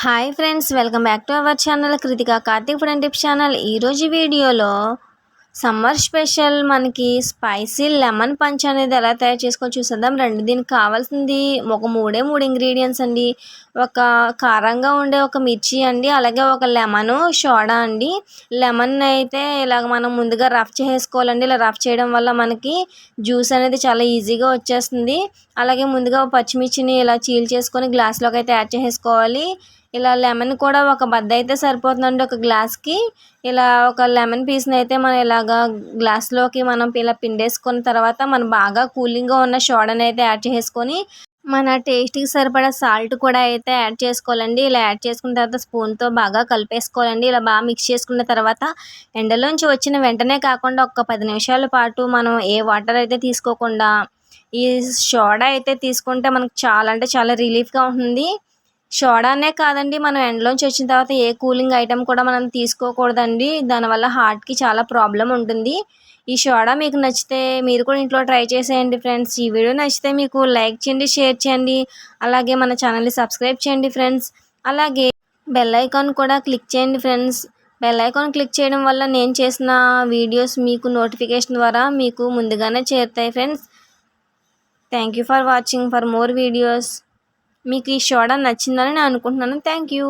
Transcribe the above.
Hi friends welcome back to our channel Krithika Karthik food and tips channel ఈరోజు వీడియోలో summer special మనకి spicy lemon punch అనేది ఎలా తయారు చేసుకోవాలి చూసేద్దాం. రండి దీనికి కావాల్సింది ఒక మూడే మూడు ఇంగ్రీడియంట్స్ అండి. ఒక కారంగా ఉండే ఒక మిర్చి అండి అలాగే ఒక లెమన్ సోడా అండి. లెమన్ అయితే ఇలాగ మనం ముందుగా రఫ్ చేసుకోవాలండి. ఇలా రఫ్ చేయడం వల్ల మనకి జ్యూస్ అనేది చాలా ఈజీగా వచ్చేస్తుంది. అలాగే ముందుగా పచ్చిమిర్చిని ఇలా చీల్ చేసుకొని గ్లాస్లోకి అయితే యాడ్ చేసుకోవాలి. ఇలా లెమన్ కూడా ఒక బద్ద అయితే సరిపోతుందండి ఒక గ్లాస్కి. ఇలా ఒక లెమన్ పీస్ని అయితే మనం ఇలాగా గ్లాస్లోకి మనం ఇలా పిండేసుకున్న తర్వాత మనం బాగా కూలింగ్గా ఉన్న సోడాని అయితే యాడ్ చేసుకొని మన టేస్ట్కి సరిపడా సాల్ట్ కూడా అయితే యాడ్ చేసుకోవాలండి. ఇలా యాడ్ చేసుకున్న తర్వాత స్పూన్తో బాగా కలిపేసుకోవాలండి. ఇలా బాగా మిక్స్ చేసుకున్న తర్వాత ఎండలోంచి వచ్చిన వెంటనే కాకుండా ఒక పది నిమిషాల పాటు మనం ఏ వాటర్ అయితే తీసుకోకుండా ఈ సోడా అయితే తీసుకుంటే మనకు చాలా అంటే చాలా రిలీఫ్గా ఉంటుంది. సోడానే కాదండి మనం ఎండలోంచి వచ్చిన తర్వాత ఏ కూలింగ్ ఐటెం కూడా మనం తీసుకోకూడదండి. దానివల్ల హార్ట్కి చాలా ప్రాబ్లం ఉంటుంది. ఈ సోడా మీకు నచ్చితే మీరు కూడా ఇంట్లో ట్రై చేసేయండి ఫ్రెండ్స్. ఈ వీడియో నచ్చితే మీకు లైక్ చేయండి షేర్ చేయండి. అలాగే మన ఛానల్ని సబ్స్క్రైబ్ చేయండి ఫ్రెండ్స్. అలాగే బెల్ ఐకాన్ కూడా క్లిక్ చేయండి ఫ్రెండ్స్. బెల్ ఐకాన్ క్లిక్ చేయడం వల్ల నేను చేసిన వీడియోస్ మీకు నోటిఫికేషన్ ద్వారా మీకు ముందుగానే చేరుతాయి friends. Thank you for watching. For more videos. మీకు ఈ సోడా నచ్చిందని నేను అనుకుంటున్నాను. Thank you